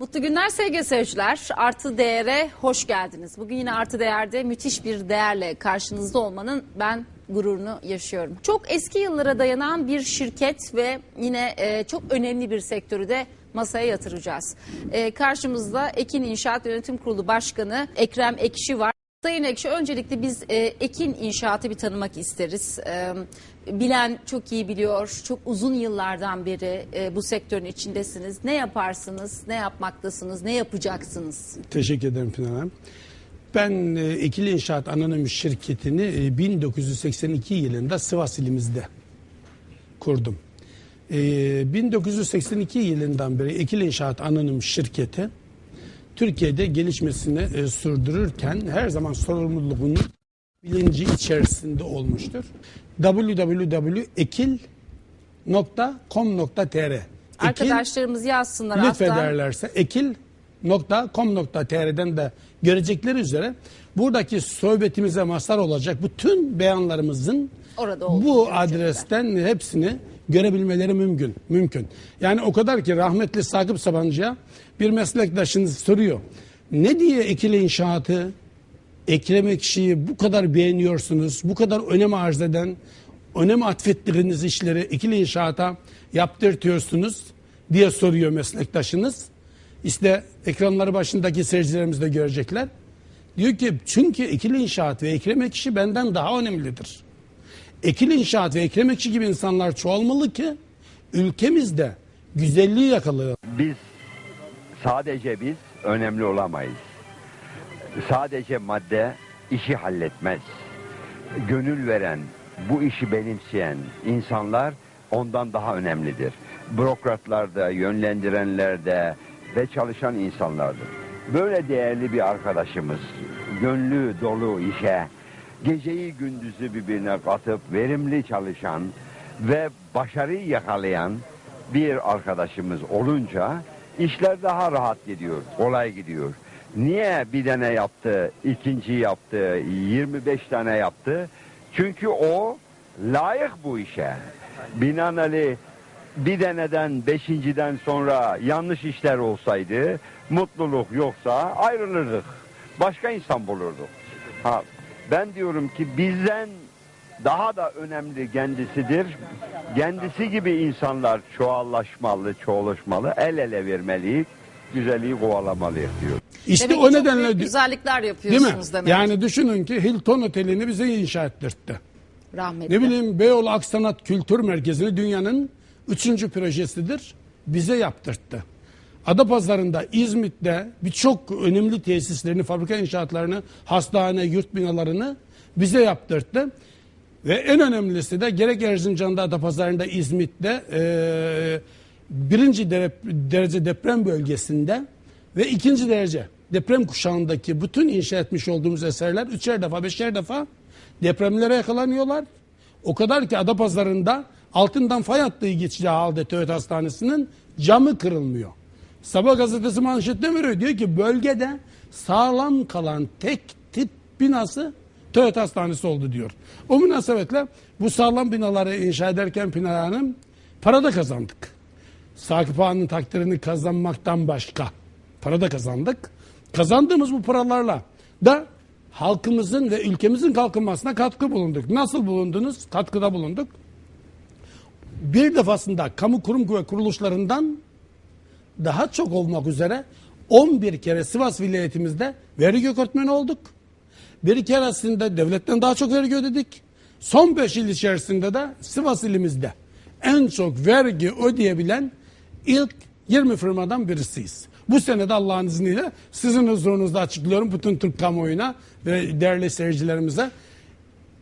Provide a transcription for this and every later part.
Mutlu günler sevgili seyirciler. Artı Değer'e hoş geldiniz. Bugün yine Artı Değer'de müthiş bir değerle karşınızda olmanın ben gururunu yaşıyorum. Çok eski yıllara dayanan bir şirket ve yine e, çok önemli bir sektörü de masaya yatıracağız. E, karşımızda Ekin İnşaat Yönetim Kurulu Başkanı Ekrem Ekşi var. Sayın Ekşi öncelikle biz e, Ekin İnşaat'ı bir tanımak isteriz. E, bilen çok iyi biliyor. Çok uzun yıllardan beri e, bu sektörün içindesiniz. Ne yaparsınız, ne yapmaktasınız, ne yapacaksınız? Teşekkür ederim Pınar. Ben e, Ekili İnşaat Anonim Şirketi'ni e, 1982 yılında Sivas ilimizde kurdum. E, 1982 yılından beri Ekili İnşaat Anonim Şirketi Türkiye'de gelişmesini e, sürdürürken her zaman sorumluluğunu bilinci içerisinde olmuştur. www.ekil.com.tr Arkadaşlarımız yazsınlar. Lütfederlerse ekil.com.tr'den de görecekleri üzere buradaki sohbetimize mazhar olacak bütün beyanlarımızın Orada bu adresten hepsini görebilmeleri mümkün. Mümkün. Yani o kadar ki rahmetli Sakıp Sabancı'ya bir meslektaşınız soruyor. Ne diye ekili inşaatı Ekrem Ekşi'yi bu kadar beğeniyorsunuz, bu kadar önem arz eden, önem atfettiğiniz işleri ekili inşaata yaptırtıyorsunuz diye soruyor meslektaşınız. İşte ekranları başındaki seyircilerimiz de görecekler. Diyor ki çünkü ekili inşaat ve Ekrem Ekşi benden daha önemlidir. Ekili inşaat ve Ekrem Ekşi gibi insanlar çoğalmalı ki ülkemizde güzelliği yakalayalım. Biz sadece biz önemli olamayız. Sadece madde işi halletmez. Gönül veren, bu işi benimseyen insanlar ondan daha önemlidir. Bürokratlar da, yönlendirenler de ve çalışan insanlardır. Böyle değerli bir arkadaşımız, gönlü dolu işe, geceyi gündüzü birbirine katıp verimli çalışan ve başarıyı yakalayan bir arkadaşımız olunca işler daha rahat gidiyor, kolay gidiyor. Niye bir tane yaptı, ikinci yaptı, 25 tane yaptı? Çünkü o layık bu işe. Binaenaleyh bir deneden beşinciden sonra yanlış işler olsaydı, mutluluk yoksa ayrılırdık. Başka insan bulurduk. Ha, ben diyorum ki bizden daha da önemli kendisidir. Kendisi gibi insanlar çoğallaşmalı, çoğuluşmalı, el ele vermeliyiz, güzelliği kovalamalıyız diyor. İşte Demek o nedenle büyük güzellikler değil mi? yapıyorsunuz demek. Yani düşünün ki Hilton Oteli'ni bize inşa ettirtti. Rahmetli. Ne bileyim Beyoğlu Aksanat Kültür Merkezi'ni dünyanın üçüncü projesidir. Bize yaptırttı. Adapazarı'nda, İzmit'te birçok önemli tesislerini, fabrika inşaatlarını, hastane, yurt binalarını bize yaptırttı. Ve en önemlisi de gerek Erzincan'da, Adapazarı'nda, İzmit'te eee, birinci dere- derece deprem bölgesinde ve ikinci derece deprem kuşağındaki bütün inşa etmiş olduğumuz eserler üçer defa, beşer defa depremlere yakalanıyorlar. O kadar ki Adapazarı'nda altından fay attığı geçici halde TÖT Hastanesi'nin camı kırılmıyor. Sabah gazetesi manşette veriyor. Diyor ki bölgede sağlam kalan tek tip binası TÖT Hastanesi oldu diyor. O münasebetle bu sağlam binaları inşa ederken Pınar Hanım para da kazandık. Sakıp Ağa'nın takdirini kazanmaktan başka para da kazandık. Kazandığımız bu paralarla da halkımızın ve ülkemizin kalkınmasına katkı bulunduk. Nasıl bulundunuz? Katkıda bulunduk. Bir defasında kamu kurum ve kuruluşlarından daha çok olmak üzere 11 kere Sivas vilayetimizde vergi öğretmeni olduk. Bir keresinde devletten daha çok vergi ödedik. Son 5 yıl içerisinde de Sivas ilimizde en çok vergi ödeyebilen ilk 20 firmadan birisiyiz. Bu sene de Allah'ın izniyle sizin huzurunuzda açıklıyorum bütün Türk kamuoyuna ve değerli seyircilerimize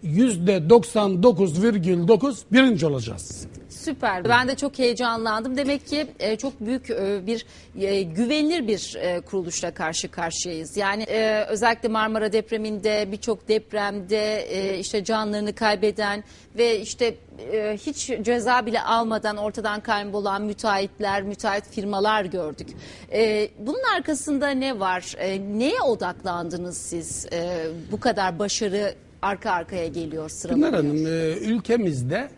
%99,9 birinci olacağız. Süper. Ben de çok heyecanlandım. Demek ki e, çok büyük e, bir e, güvenilir bir e, kuruluşla karşı karşıyayız. Yani e, özellikle Marmara depreminde birçok depremde e, işte canlarını kaybeden ve işte e, hiç ceza bile almadan ortadan kaybolan müteahhitler, müteahhit firmalar gördük. E, bunun arkasında ne var? E, neye odaklandınız siz? E, bu kadar başarı arka arkaya geliyor Pınar sıralanıyor. Hanım e, ülkemizde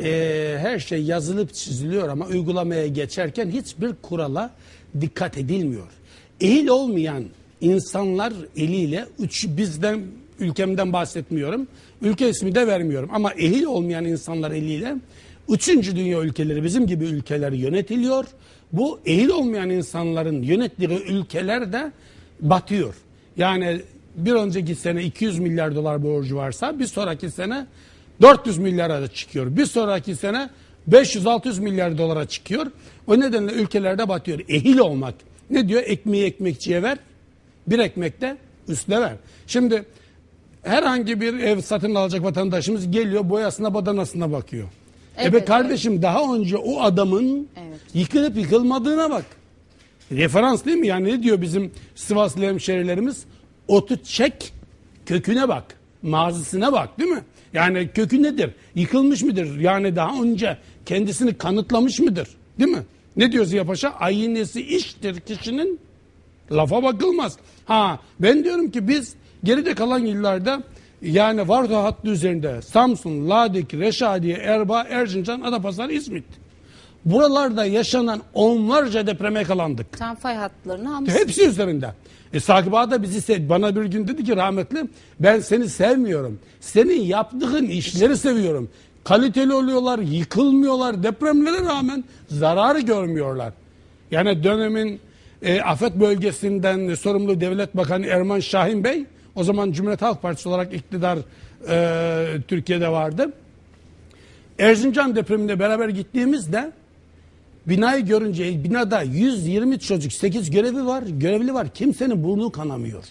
e, her şey yazılıp çiziliyor ama uygulamaya geçerken hiçbir kurala dikkat edilmiyor. Ehil olmayan insanlar eliyle üç, bizden ülkemden bahsetmiyorum. Ülke ismi de vermiyorum ama ehil olmayan insanlar eliyle üçüncü dünya ülkeleri bizim gibi ülkeler yönetiliyor. Bu ehil olmayan insanların yönettiği ülkeler de batıyor. Yani bir önceki sene 200 milyar dolar borcu varsa bir sonraki sene 400 milyara da çıkıyor. Bir sonraki sene 500-600 milyar dolara çıkıyor. O nedenle ülkelerde batıyor. Ehil olmak. Ne diyor? Ekmeği ekmekçiye ver. Bir ekmek de üstüne ver. Şimdi herhangi bir ev satın alacak vatandaşımız geliyor boyasına badanasına bakıyor. Evet, evet kardeşim daha önce o adamın Evet. yıkılıp yıkılmadığına bak. Referans değil mi? Yani ne diyor bizim Sivaslı hemşerilerimiz? Otu çek, köküne bak, mazisine bak değil mi? Yani kökü nedir? Yıkılmış mıdır? Yani daha önce kendisini kanıtlamış mıdır? Değil mi? Ne diyor Ziya Paşa? Aynesi iştir kişinin lafa bakılmaz. Ha ben diyorum ki biz geride kalan yıllarda yani Vardo hattı üzerinde Samsun, Ladik, Reşadiye, Erbaa, Erzincan, Adapazarı, İzmit. Buralarda yaşanan onlarca depreme yakalandık. Tam fay hatlarını almış. Hepsi üzerinde. E, Sakip Ağa da bizi sev- bana bir gün dedi ki rahmetli ben seni sevmiyorum. Senin yaptığın işleri seviyorum. Kaliteli oluyorlar, yıkılmıyorlar. Depremlere rağmen zararı görmüyorlar. Yani dönemin e, afet bölgesinden sorumlu devlet bakanı Erman Şahin Bey o zaman Cumhuriyet Halk Partisi olarak iktidar e, Türkiye'de vardı. Erzincan depreminde beraber gittiğimizde binayı görünce binada 120 çocuk 8 görevi var görevli var kimsenin burnu kanamıyor.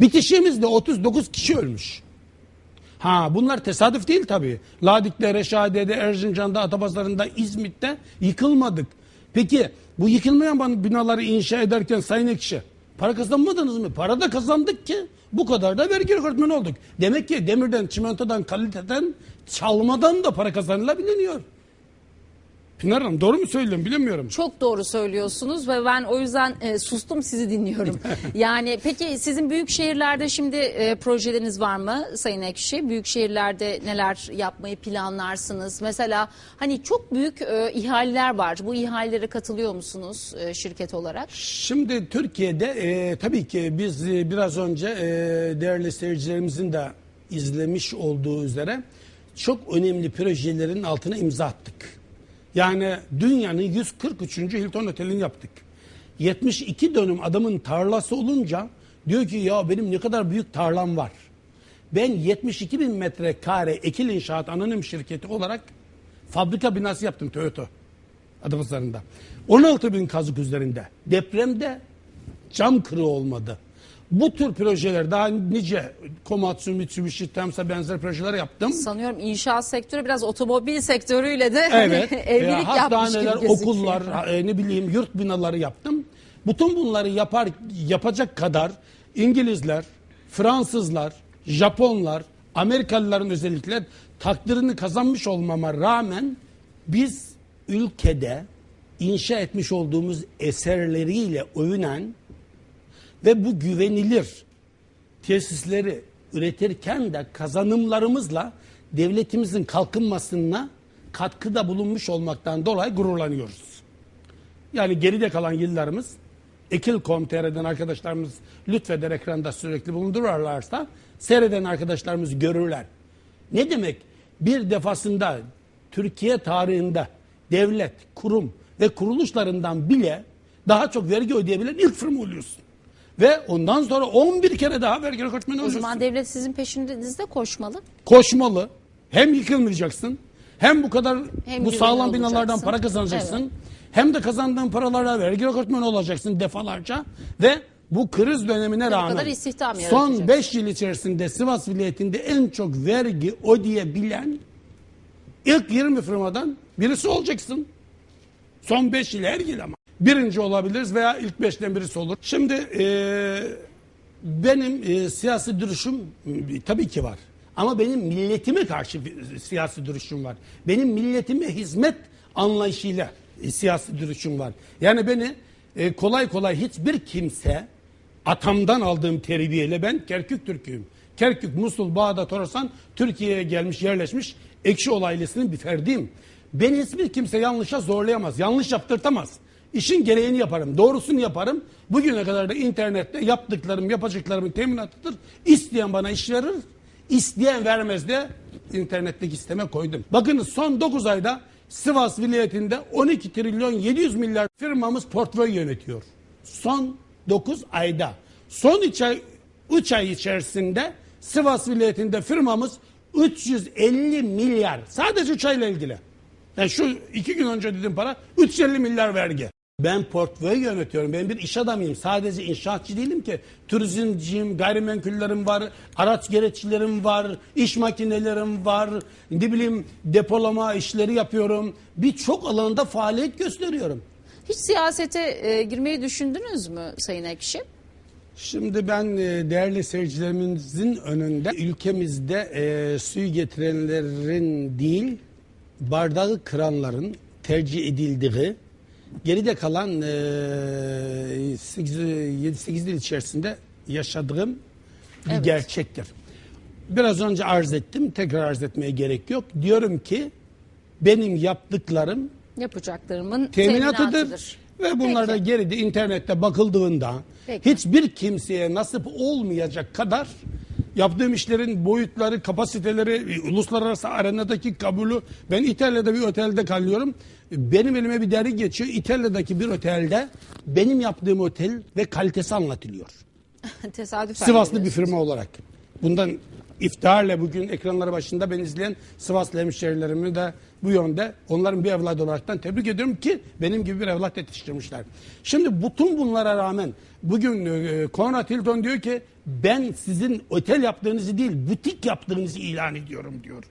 Bitişimizde 39 kişi ölmüş. Ha bunlar tesadüf değil tabii. Ladik'te, Reşadiye'de, Erzincan'da, Atapazarı'nda, İzmit'te yıkılmadık. Peki bu yıkılmayan binaları inşa ederken Sayın Ekşi para kazanmadınız mı? Para da kazandık ki bu kadar da vergi rekortmeni olduk. Demek ki demirden, çimentodan, kaliteden, çalmadan da para kazanılabiliyor. Pınar Hanım doğru mu söylüyorum bilemiyorum. Çok doğru söylüyorsunuz ve ben o yüzden e, sustum sizi dinliyorum. yani peki sizin büyük şehirlerde şimdi e, projeleriniz var mı Sayın Ekşi? Büyük şehirlerde neler yapmayı planlarsınız? Mesela hani çok büyük e, ihaleler var. Bu ihalelere katılıyor musunuz e, şirket olarak? Şimdi Türkiye'de e, tabii ki biz e, biraz önce e, değerli seyircilerimizin de izlemiş olduğu üzere çok önemli projelerin altına imza attık. Yani dünyanın 143. Hilton Otel'ini yaptık. 72 dönüm adamın tarlası olunca diyor ki ya benim ne kadar büyük tarlam var. Ben 72 bin metrekare Ekil İnşaat Anonim Şirketi olarak fabrika binası yaptım Toyota. Adapazarı'nda. 16 bin kazık üzerinde. Depremde cam kırığı olmadı. Bu tür projeler daha nice Komatsu, Mitsubishi, Temsa benzer projeler yaptım. Sanıyorum inşaat sektörü biraz otomobil sektörüyle de hani Evet. evlilik e, yapmış gibi gözüküyor. okullar, e, ne bileyim yurt binaları yaptım. Bütün bunları yapar yapacak kadar İngilizler, Fransızlar, Japonlar, Amerikalıların özellikle takdirini kazanmış olmama rağmen biz ülkede inşa etmiş olduğumuz eserleriyle övünen ve bu güvenilir tesisleri üretirken de kazanımlarımızla devletimizin kalkınmasına katkıda bulunmuş olmaktan dolayı gururlanıyoruz. Yani geride kalan yıllarımız Ekil.com.tr'den arkadaşlarımız lütfeder ekranda sürekli bulundururlarsa seyreden arkadaşlarımız görürler. Ne demek? Bir defasında Türkiye tarihinde devlet, kurum ve kuruluşlarından bile daha çok vergi ödeyebilen ilk firma oluyorsun. Ve ondan sonra 11 kere daha vergi rekortmeni O zaman devlet sizin peşinizde koşmalı. Koşmalı. Hem yıkılmayacaksın. Hem bu kadar Hem bu sağlam binalardan olacaksın. para kazanacaksın. Evet. Hem de kazandığın paralarla vergi rekortmeni olacaksın defalarca. Ve bu kriz dönemine rağmen kadar istihdam son yaratacaksın. 5 yıl içerisinde Sivas vilayetinde en çok vergi ödeyebilen ilk 20 firmadan birisi olacaksın. Son 5 yıl her yıl ama. Birinci olabiliriz veya ilk 5'ten birisi olur. Şimdi eee, benim eee, siyasi duruşum e, tabii ki var. Ama benim milletime karşı bir siyasi duruşum var. Benim milletime hizmet anlayışıyla e, siyasi duruşum var. Yani beni e, kolay kolay hiçbir kimse atamdan aldığım terbiyeyle ben Kerkük Türk'üyüm. Kerkük, Musul, Bağdat, Horasan Türkiye'ye gelmiş, yerleşmiş Ekşi ailesinin bir ferdiyim. Beni hiçbir kimse yanlışa zorlayamaz, yanlış yaptırtamaz. İşin gereğini yaparım. Doğrusunu yaparım. Bugüne kadar da internette yaptıklarım, yapacaklarımın teminatıdır. İsteyen bana iş verir, isteyen vermez de internetteki sisteme koydum. Bakınız son 9 ayda Sivas vilayetinde 12 trilyon 700 milyar firmamız portföy yönetiyor. Son 9 ayda. Son 3 ay, 3 ay içerisinde Sivas vilayetinde firmamız 350 milyar. Sadece 3 ayla ilgili. Yani şu iki gün önce ödediğim para 350 milyar vergi. Ben portföy yönetiyorum. Ben bir iş adamıyım. Sadece inşaatçı değilim ki. Turizmciyim, gayrimenkullerim var, araç gereçlerim var, iş makinelerim var, ne bileyim depolama işleri yapıyorum. Birçok alanda faaliyet gösteriyorum. Hiç siyasete e, girmeyi düşündünüz mü Sayın Ekşi? Şimdi ben e, değerli seyircilerimizin önünde ülkemizde e, suyu getirenlerin değil bardağı kıranların tercih edildiği geride kalan e, 8, 7-8 yıl içerisinde yaşadığım bir Evet. gerçektir. Biraz önce arz ettim tekrar arz etmeye gerek yok. Diyorum ki benim yaptıklarım Yapacaklarımın teminatıdır. teminatıdır. Ve bunlar da Peki. geride internette bakıldığında Peki. hiçbir kimseye nasip olmayacak kadar yaptığım işlerin boyutları, kapasiteleri, uluslararası arenadaki kabulü ben İtalya'da bir otelde kalıyorum. Benim elime bir dergi geçiyor. İtalya'daki bir otelde benim yaptığım otel ve kalitesi anlatılıyor. Tesadüfen Sivaslı bir firma olarak. Bundan iftiharla bugün ekranları başında ben izleyen Sivaslı hemşehrilerimi de bu yönde onların bir evladı olaraktan tebrik ediyorum ki benim gibi bir evlat yetiştirmişler. Şimdi bütün bunlara rağmen bugün e, Konrad Hilton diyor ki ben sizin otel yaptığınızı değil butik yaptığınızı ilan ediyorum diyor.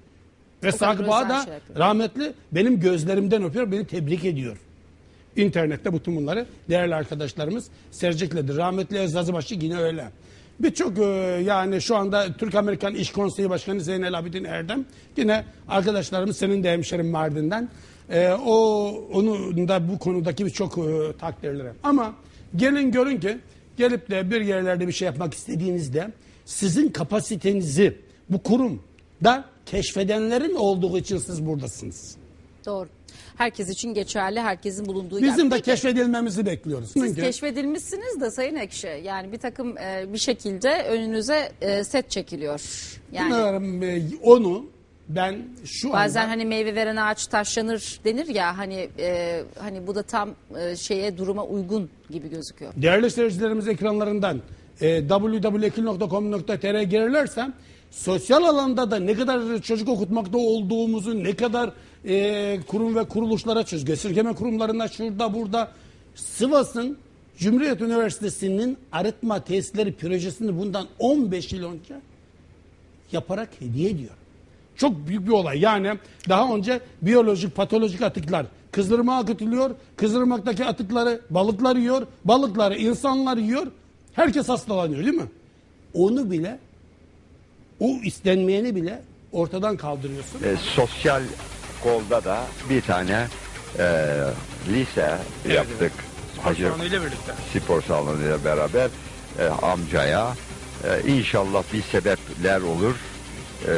Ve Ağa özel da şey rahmetli benim gözlerimden öpüyor beni tebrik ediyor. İnternette bütün bunları değerli arkadaşlarımız sercekledi. Rahmetli Eczacıbaşı yine öyle. Birçok e, yani şu anda Türk-Amerikan İş Konseyi Başkanı Zeynel Abidin Erdem yine arkadaşlarımız senin de hemşerin Mardin'den. E, o onun da bu konudaki birçok e, takdirleri. Ama gelin görün ki gelip de bir yerlerde bir şey yapmak istediğinizde sizin kapasitenizi bu kurum da keşfedenlerin olduğu için siz buradasınız. Doğru. Herkes için geçerli, herkesin bulunduğu yer. Bizim de Peki, keşfedilmemizi bekliyoruz. Siz Çünkü keşfedilmişsiniz de Sayın Ekşi. Yani bir takım e, bir şekilde önünüze e, set çekiliyor. Yani bilmiyorum, e, onu ben şu bazen anda hani meyve veren ağaç taşlanır denir ya hani e, hani bu da tam e, şeye duruma uygun gibi gözüküyor. değerli seyircilerimiz ekranlarından e, www.ekil.com.tr gelirlerse sosyal alanda da ne kadar çocuk okutmakta olduğumuzu ne kadar e, kurum ve kuruluşlara göstergeme kurumlarına şurada burada Sivas'ın Cumhuriyet Üniversitesi'nin arıtma tesisleri projesini bundan 15 yıl önce yaparak hediye ediyor. Çok büyük bir olay. Yani daha önce biyolojik, patolojik atıklar kızdırma akıtılıyor. Kızdırmaktaki atıkları balıklar yiyor. Balıkları insanlar yiyor. Herkes hastalanıyor değil mi? Onu bile o istenmeyeni bile ortadan kaldırıyorsun. E, sosyal kolda da bir tane e, lise yaptık. Hacı birlikte. spor salonuyla beraber e, amcaya e, inşallah bir sebepler olur. E,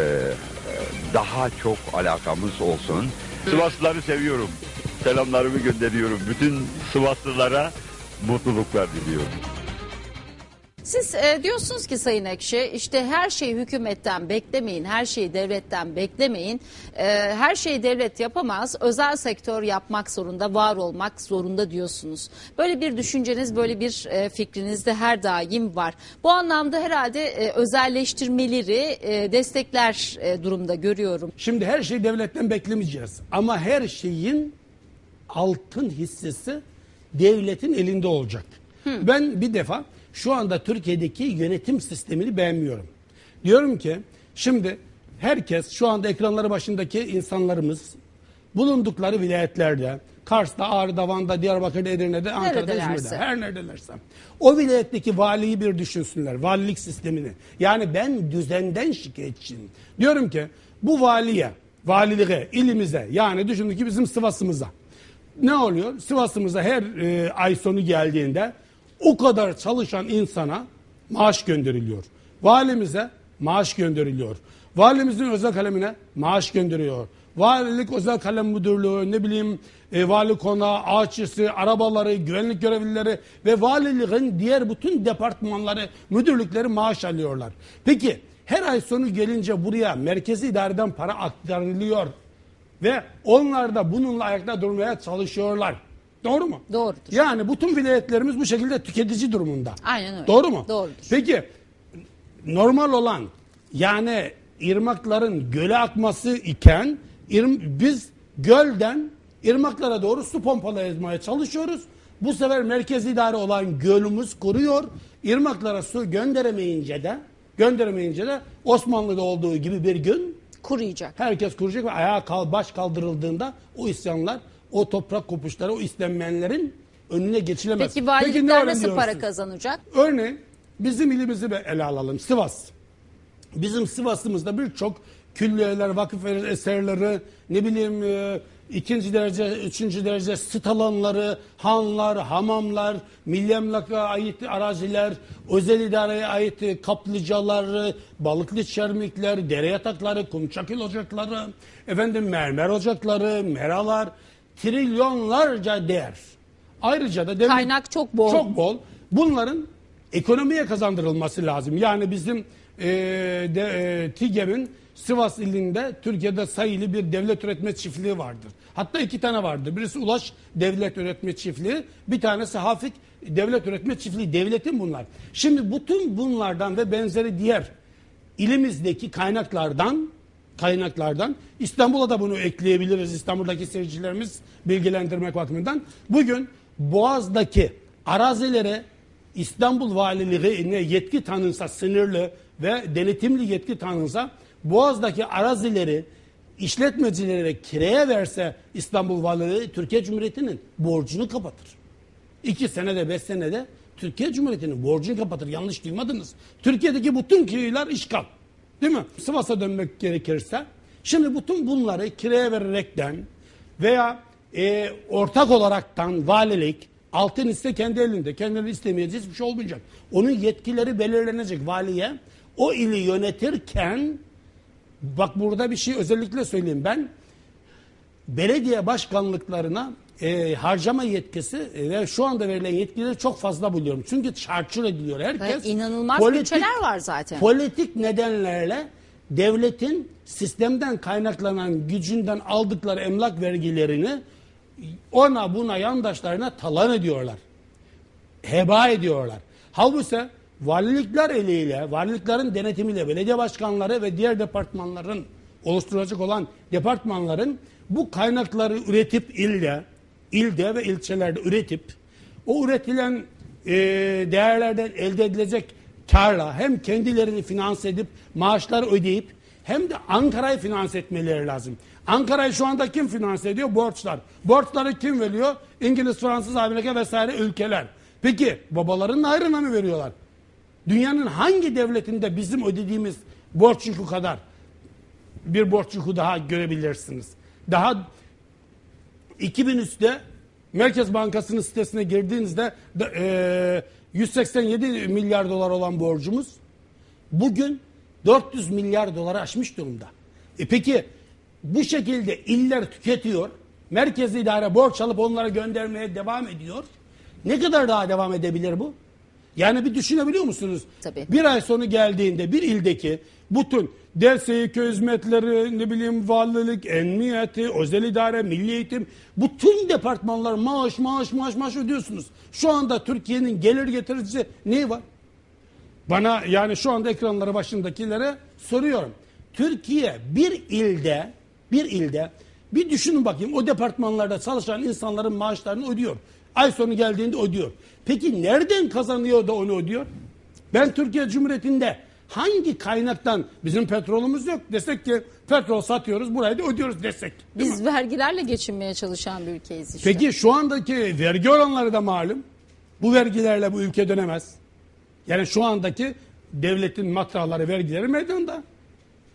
daha çok alakamız olsun. Sivaslıları seviyorum. Selamlarımı gönderiyorum. Bütün Sivaslılara mutluluklar diliyorum. Siz e, diyorsunuz ki Sayın Ekşi işte her şeyi hükümetten beklemeyin, her şeyi devletten beklemeyin. E, her şeyi devlet yapamaz, özel sektör yapmak zorunda, var olmak zorunda diyorsunuz. Böyle bir düşünceniz, böyle bir e, fikriniz de her daim var. Bu anlamda herhalde e, özelleştirmeleri e, destekler e, durumda görüyorum. Şimdi her şeyi devletten beklemeyeceğiz. Ama her şeyin altın hissesi devletin elinde olacak. Ben bir defa şu anda Türkiye'deki yönetim sistemini beğenmiyorum. Diyorum ki şimdi herkes şu anda ekranları başındaki insanlarımız bulundukları vilayetlerde Kars'ta, Ağrı'da, Van'da, Diyarbakır'da, Edirne'de, Ankara'da. İzmir'de her neredelerse o vilayetteki valiyi bir düşünsünler. Valilik sistemini. Yani ben düzenden şikayetçiyim. Diyorum ki bu valiye, valiliğe, ilimize yani düşünün ki bizim Sivas'ımıza ne oluyor? Sivas'ımıza her e, ay sonu geldiğinde o kadar çalışan insana maaş gönderiliyor. Valimize maaş gönderiliyor. Valimizin özel kalemine maaş gönderiyor. valilik özel kalem müdürlüğü, ne bileyim e, vali konağı, ağaççısı, arabaları, güvenlik görevlileri ve valiliğin diğer bütün departmanları, müdürlükleri maaş alıyorlar. Peki her ay sonu gelince buraya merkezi idareden para aktarılıyor ve onlar da bununla ayakta durmaya çalışıyorlar. Doğru mu? Doğrudur. Yani bütün vilayetlerimiz bu şekilde tüketici durumunda. Aynen öyle. Doğru mu? Doğrudur. Peki normal olan yani ırmakların göle akması iken irm- biz gölden ırmaklara doğru su pompalamaya çalışıyoruz. Bu sefer merkez idare olan gölümüz kuruyor. Irmaklara su gönderemeyince de gönderemeyince de Osmanlı'da olduğu gibi bir gün Kuruyacak. herkes kuracak ve ayağa kal, baş kaldırıldığında o isyanlar, o toprak kopuşları, o istenmeyenlerin önüne geçilemez. Peki ne valilikler nasıl öğreniyorsun? para kazanacak? Örneğin bizim ilimizi bir ele alalım. Sivas. Bizim Sivas'ımızda birçok külliyeler, vakıf eserleri, ne bileyim e, ikinci derece, üçüncü derece sit alanları, hanlar, hamamlar, milli emlaka ait araziler, özel idareye ait kaplıcalar, balıklı çermikler, dere yatakları, kumçakil ocakları, efendim mermer ocakları, meralar, trilyonlarca değer. Ayrıca da devlet, Kaynak çok bol. Çok bol. Bunların ekonomiye kazandırılması lazım. Yani bizim e, de, e, TİGEM'in Sivas ilinde Türkiye'de sayılı bir devlet üretme çiftliği vardır. Hatta iki tane vardır. Birisi Ulaş Devlet Üretme Çiftliği, bir tanesi Hafik Devlet Üretme Çiftliği. Devletin bunlar. Şimdi bütün bunlardan ve benzeri diğer ilimizdeki kaynaklardan kaynaklardan İstanbul'a da bunu ekleyebiliriz. İstanbul'daki seyircilerimiz bilgilendirmek bakımından. Bugün Boğaz'daki arazilere İstanbul Valiliğine yetki tanınsa sınırlı ve denetimli yetki tanınsa Boğaz'daki arazileri işletmecilere kiraya verse İstanbul Valiliği Türkiye Cumhuriyeti'nin borcunu kapatır. İki senede beş senede Türkiye Cumhuriyeti'nin borcunu kapatır. Yanlış duymadınız. Türkiye'deki bütün köyler işgal. Değil mi? Sivas'a dönmek gerekirse. Şimdi bütün bunları kiraya vererekten veya e, ortak olaraktan valilik altın iste kendi elinde. Kendileri istemeyeceğiz hiçbir şey olmayacak. Onun yetkileri belirlenecek valiye. O ili yönetirken bak burada bir şey özellikle söyleyeyim ben belediye başkanlıklarına e, harcama yetkisi e, ve şu anda verilen yetkileri çok fazla buluyorum. Çünkü çarçur ediliyor herkes. Evet, inanılmaz bütçeler var zaten. Politik nedenlerle devletin sistemden kaynaklanan gücünden aldıkları emlak vergilerini ona buna yandaşlarına talan ediyorlar. Heba ediyorlar. Halbuki valilikler eliyle, valiliklerin denetimiyle belediye başkanları ve diğer departmanların oluşturacak olan departmanların bu kaynakları üretip ilde, ilde ve ilçelerde üretip o üretilen e, değerlerden elde edilecek karla hem kendilerini finanse edip maaşlar ödeyip hem de Ankara'yı finanse etmeleri lazım. Ankara'yı şu anda kim finanse ediyor? Borçlar. Borçları kim veriyor? İngiliz, Fransız, Amerika vesaire ülkeler. Peki babaların hayrına mı veriyorlar? Dünyanın hangi devletinde bizim ödediğimiz borç yükü kadar bir borç yükü daha görebilirsiniz? Daha 2003'te Merkez Bankası'nın sitesine girdiğinizde de, e, 187 milyar dolar olan borcumuz bugün 400 milyar doları aşmış durumda. E peki bu şekilde iller tüketiyor. Merkez idare borç alıp onlara göndermeye devam ediyor. Ne kadar daha devam edebilir bu? Yani bir düşünebiliyor musunuz? Tabii. Bir ay sonu geldiğinde bir ildeki bütün köy hizmetleri, ne bileyim valilik, emniyeti, özel idare, milli eğitim bütün departmanlar maaş, maaş, maaş, maaş ödüyorsunuz. Şu anda Türkiye'nin gelir getiricisi ne var? Bana yani şu anda ekranları başındakilere soruyorum. Türkiye bir ilde, bir ilde bir düşünün bakayım o departmanlarda çalışan insanların maaşlarını ödüyor. Ay sonu geldiğinde ödüyor. Peki nereden kazanıyor da onu ödüyor? Ben Türkiye Cumhuriyeti'nde hangi kaynaktan bizim petrolümüz yok desek ki petrol satıyoruz burayı da ödüyoruz desek. Değil mi? Biz vergilerle geçinmeye çalışan bir ülkeyiz işte. Peki şu andaki vergi oranları da malum. Bu vergilerle bu ülke dönemez. Yani şu andaki devletin matrahları, vergileri meydanda.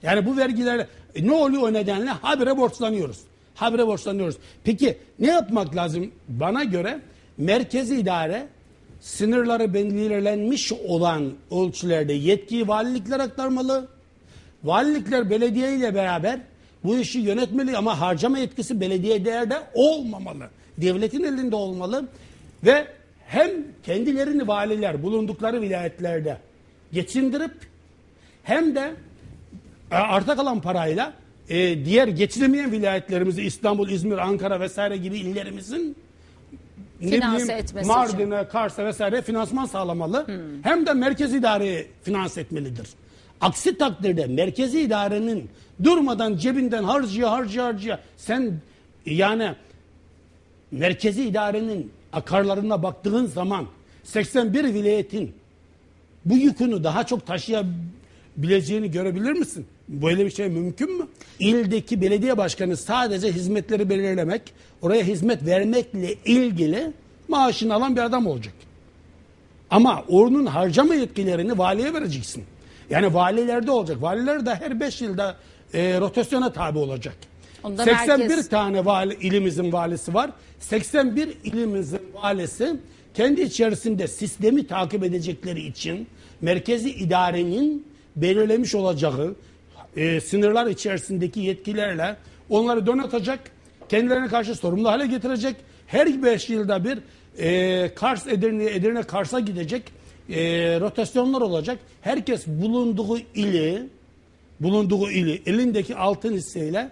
Yani bu vergilerle e, ne oluyor o nedenle? Habire borçlanıyoruz. Habire borçlanıyoruz. Peki ne yapmak lazım? Bana göre merkezi idare sınırları belirlenmiş olan ölçülerde yetkiyi valiliklere aktarmalı. Valilikler belediye ile beraber bu işi yönetmeli ama harcama yetkisi belediye değerde olmamalı. Devletin elinde olmalı ve hem kendilerini valiler bulundukları vilayetlerde geçindirip hem de e, arta kalan parayla e, diğer geçiremeyen vilayetlerimizi İstanbul, İzmir, Ankara vesaire gibi illerimizin ne Finanse bileyim, etmesi Mardin'e, Kars'a vesaire finansman sağlamalı. Hem de merkez idareyi finanse etmelidir. Aksi takdirde merkezi idarenin durmadan cebinden harcaya harcaya harcaya sen yani merkezi idarenin akarlarına baktığın zaman 81 vilayetin bu yükünü daha çok taşıyabileceğini görebilir misin? Böyle bir şey mümkün mü? İldeki belediye başkanı sadece hizmetleri belirlemek, oraya hizmet vermekle ilgili maaşını alan bir adam olacak. Ama onun harcama yetkilerini valiye vereceksin. Yani valilerde olacak. Valiler de her 5 yılda e, rotasyona tabi olacak. Onda 81 merkez- tane vali, ilimizin valisi var. 81 ilimizin valisi kendi içerisinde sistemi takip edecekleri için merkezi idarenin belirlemiş olacağı e, sınırlar içerisindeki yetkilerle onları donatacak, kendilerine karşı sorumlu hale getirecek. Her 5 yılda bir e, Kars Edirne, Edirne Kars'a gidecek e, rotasyonlar olacak. Herkes bulunduğu ili bulunduğu ili elindeki altın hisseyle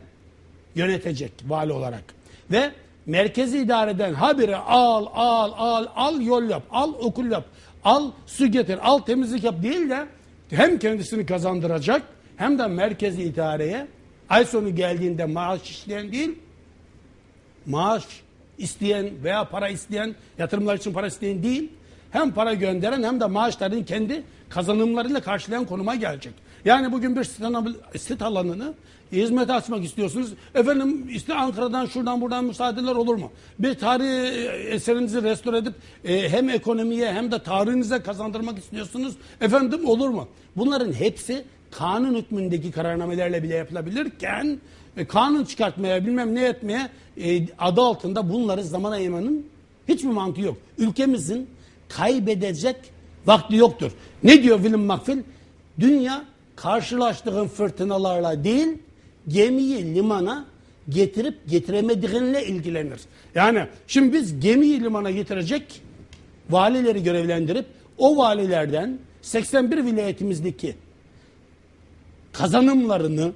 yönetecek vali olarak. Ve merkezi idareden habire al al al al yol yap, al okul yap, al su getir, al temizlik yap değil de hem kendisini kazandıracak hem de merkezi idareye ay sonu geldiğinde maaş isteyen değil maaş isteyen veya para isteyen yatırımlar için para isteyen değil hem para gönderen hem de maaşların kendi kazanımlarıyla karşılayan konuma gelecek. Yani bugün bir sit, alanı- sit alanını hizmete açmak istiyorsunuz. Efendim işte Ankara'dan şuradan buradan müsaadeler olur mu? Bir tarihi eserinizi restore edip e, hem ekonomiye hem de tarihinize kazandırmak istiyorsunuz. Efendim olur mu? Bunların hepsi kanun hükmündeki kararnamelerle bile yapılabilirken e, kanun çıkartmaya bilmem ne etmeye e, adı altında bunları zaman ayırmanın hiçbir mantığı yok. Ülkemizin kaybedecek vakti yoktur. Ne diyor William McPhail? Dünya karşılaştığın fırtınalarla değil gemiyi limana getirip getiremediğinle ilgilenir. Yani şimdi biz gemiyi limana getirecek valileri görevlendirip o valilerden 81 vilayetimizdeki kazanımlarını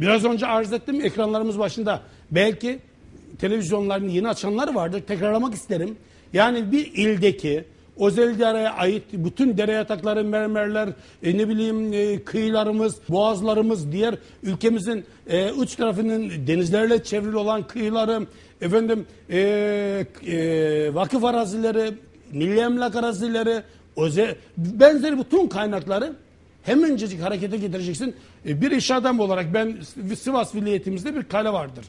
biraz önce arz ettim ekranlarımız başında belki televizyonlarını yeni açanlar vardır tekrarlamak isterim. Yani bir ildeki özel dereye ait bütün dere yatakları, mermerler, e, ne bileyim e, kıyılarımız, boğazlarımız, diğer ülkemizin e, uç tarafının denizlerle çevrili olan kıyıları, efendim e, e, vakıf arazileri, milli emlak arazileri, özel, benzeri bütün kaynakları hemencecik harekete getireceksin. E, Bir iş adamı olarak ben Sivas vilayetimizde bir kale vardır.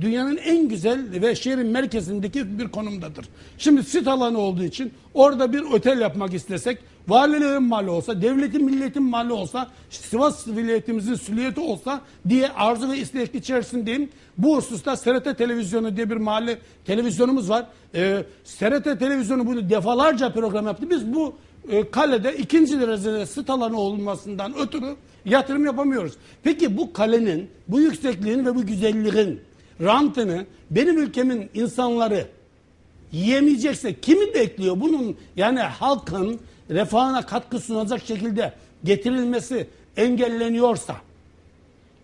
Dünyanın en güzel ve şehrin merkezindeki bir konumdadır. Şimdi sit alanı olduğu için orada bir otel yapmak istesek valiliğin mali olsa, devletin milletin mali olsa, Sivas vilayetimizin süliyeti olsa diye arzu ve istek içerisindeyim. Bu hususta SRT televizyonu diye bir mahalle televizyonumuz var. Ee, SRT televizyonu bunu defalarca program yaptı. Biz bu e, kalede ikinci derecede sit alanı olmasından ötürü yatırım yapamıyoruz. Peki bu kalenin, bu yüksekliğin ve bu güzelliğin rantını benim ülkemin insanları yiyemeyecekse kimi bekliyor? Bunun yani halkın refahına katkı sunacak şekilde getirilmesi engelleniyorsa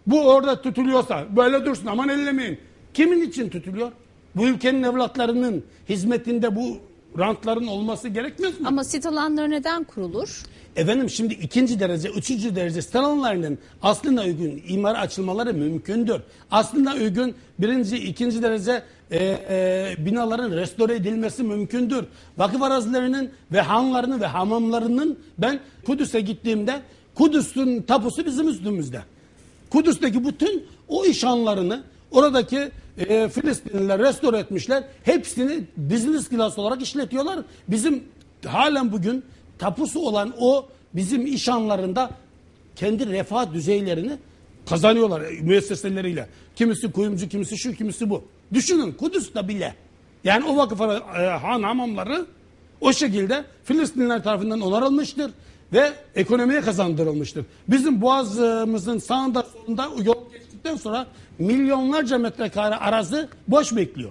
bu orada tutuluyorsa böyle dursun aman ellemeyin. Kimin için tutuluyor? Bu ülkenin evlatlarının hizmetinde bu rantların olması gerekmez mi? Ama sit alanları neden kurulur? Efendim şimdi ikinci derece, üçüncü derece stanonlarının aslında uygun imara açılmaları mümkündür. Aslında uygun birinci, ikinci derece e, e, binaların restore edilmesi mümkündür. Vakıf arazilerinin ve hanlarının ve hamamlarının ben Kudüs'e gittiğimde Kudüs'ün tapusu bizim üstümüzde. Kudüs'teki bütün o iş hanlarını oradaki e, Filistinliler restore etmişler. Hepsini business class olarak işletiyorlar. Bizim halen bugün tapusu olan o bizim iş hanlarında kendi refah düzeylerini kazanıyorlar e, müesseseleriyle. Kimisi kuyumcu, kimisi şu, kimisi bu. Düşünün Kudüs'te bile. Yani o vakıf e, han hamamları o şekilde Filistinliler tarafından onarılmıştır ve ekonomiye kazandırılmıştır. Bizim boğazımızın sağında solunda yol geçtikleri bittikten sonra milyonlarca metrekare arazi boş bekliyor.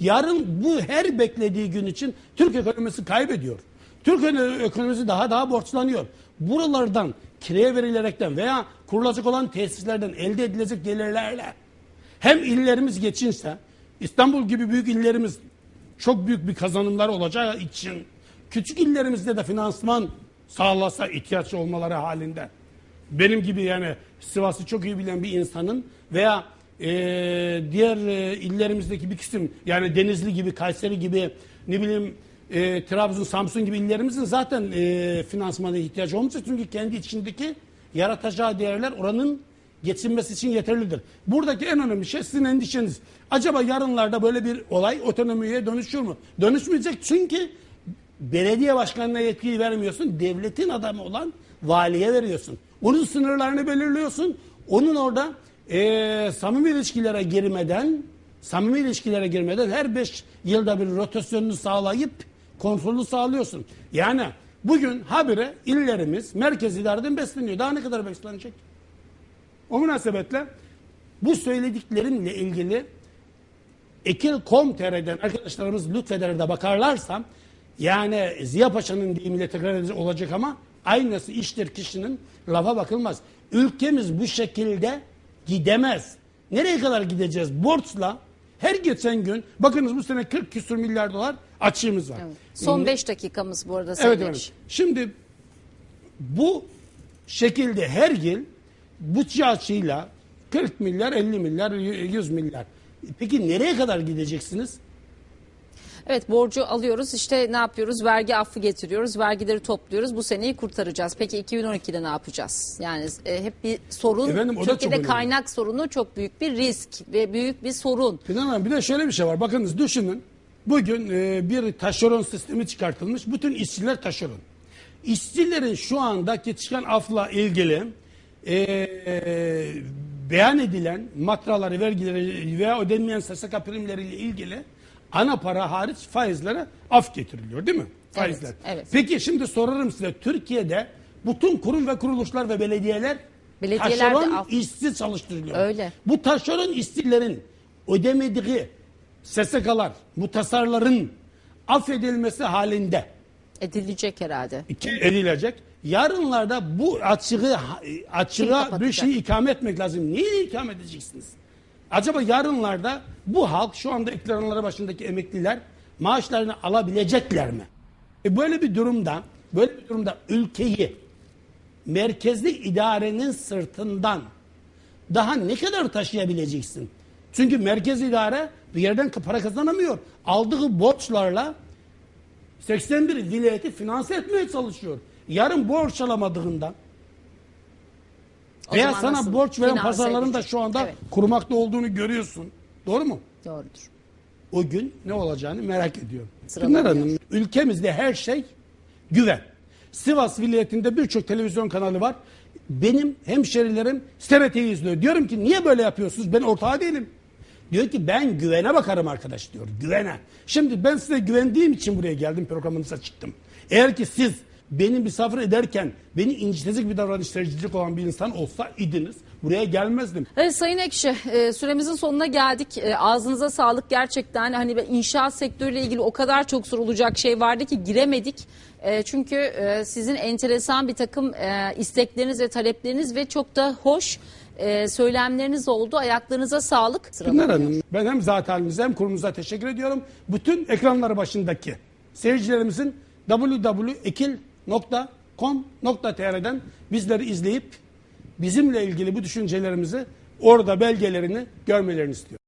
Yarın bu her beklediği gün için Türk ekonomisi kaybediyor. Türk ekonomisi daha daha borçlanıyor. Buralardan kiraya verilerekten veya kurulacak olan tesislerden elde edilecek gelirlerle hem illerimiz geçinse İstanbul gibi büyük illerimiz çok büyük bir kazanımlar olacağı için küçük illerimizde de finansman sağlasa ihtiyaç olmaları halinde benim gibi yani Sivas'ı çok iyi bilen bir insanın veya e, diğer e, illerimizdeki bir kısım yani Denizli gibi, Kayseri gibi ne bileyim e, Trabzon, Samsun gibi illerimizin zaten e, finansmana ihtiyacı olmayacak. Çünkü kendi içindeki yaratacağı değerler oranın geçinmesi için yeterlidir. Buradaki en önemli şey sizin endişeniz. Acaba yarınlarda böyle bir olay otonomiye dönüşür mü? Dönüşmeyecek çünkü belediye başkanına yetkiyi vermiyorsun. Devletin adamı olan valiye veriyorsun. Onun sınırlarını belirliyorsun. Onun orada eee samimi ilişkilere girmeden samimi ilişkilere girmeden her beş yılda bir rotasyonunu sağlayıp kontrolü sağlıyorsun. Yani bugün habire illerimiz merkez idareden besleniyor. Daha ne kadar beslenecek? O münasebetle bu söylediklerimle ilgili Ekil.com.tr'den arkadaşlarımız lütfeder de bakarlarsa yani Ziya Paşa'nın deyimiyle tekrar olacak ama aynısı iştir kişinin lafa bakılmaz. Ülkemiz bu şekilde gidemez. Nereye kadar gideceğiz? Borçla her geçen gün bakınız bu sene 40 küsur milyar dolar açığımız var. Evet. Son 5 dakikamız bu arada Evet, evet. Şimdi bu şekilde her yıl bütçe açığıyla 40 milyar, 50 milyar, 100 milyar. Peki nereye kadar gideceksiniz? Evet borcu alıyoruz işte ne yapıyoruz vergi affı getiriyoruz vergileri topluyoruz bu seneyi kurtaracağız. Peki 2012'de ne yapacağız? Yani e, hep bir sorun Efendim, o da çok Türkiye'de önemli. kaynak sorunu çok büyük bir risk ve büyük bir sorun. Fidan Hanım bir de şöyle bir şey var. Bakınız düşünün. Bugün e, bir taşeron sistemi çıkartılmış. Bütün işçiler taşeron. İşçilerin şu andaki çıkan afla ilgili e, beyan edilen matraları, vergileri veya ödenmeyen SSK primleriyle ilgili ana para hariç faizlere af getiriliyor değil mi? Faizler. evet. Peki şimdi sorarım size Türkiye'de bütün kurum ve kuruluşlar ve belediyeler Belediyeler de taşeron af- işçi çalıştırılıyor. Öyle. Bu taşeron işçilerin ödemediği SSK'lar, bu tasarların affedilmesi halinde Edilecek herhalde. edilecek. Yarınlarda bu açığı açığa bir şey ikame etmek lazım. Neyi ikame edeceksiniz? Acaba yarınlarda bu halk şu anda iktidarları başındaki emekliler maaşlarını alabilecekler mi? E böyle bir durumda böyle bir durumda ülkeyi merkezli idarenin sırtından daha ne kadar taşıyabileceksin? Çünkü merkez idare bir yerden para kazanamıyor. Aldığı borçlarla 81 vilayeti finanse etmeye çalışıyor. Yarın borç alamadığından O veya sana nasıl borç veren finanse pazarların da edecek? şu anda Evet. kurmakta olduğunu görüyorsun. Doğru mu? Doğrudur. O gün ne olacağını merak ediyorum. Pınar Hanım, ülkemizde her şey güven. Sivas vilayetinde birçok televizyon kanalı var. Benim hemşerilerim TRT'yi izliyor. Diyorum ki niye böyle yapıyorsunuz? Ben ortağı değilim. Diyor ki ben güvene bakarım arkadaş diyor. Güvene. Şimdi ben size güvendiğim için buraya geldim programınıza çıktım. Eğer ki siz beni misafir ederken beni incitecek bir davranış sergileyecek olan bir insan olsa idiniz buraya gelmezdim. Evet Sayın Ekşi e, süremizin sonuna geldik. E, Ağzınıza sağlık gerçekten hani inşaat sektörüyle ilgili o kadar çok sorulacak şey vardı ki giremedik. E, Çünkü e, sizin enteresan bir takım e, istekleriniz ve talepleriniz ve çok da hoş e, söylemleriniz oldu. Ayaklarınıza sağlık. Pınar Hanım ben hem zat halinize hem kurumuza teşekkür ediyorum. Bütün ekranları başındaki seyircilerimizin www.ekil.com.tr'den bizleri izleyip bizimle ilgili bu düşüncelerimizi orada belgelerini görmelerini istiyorum.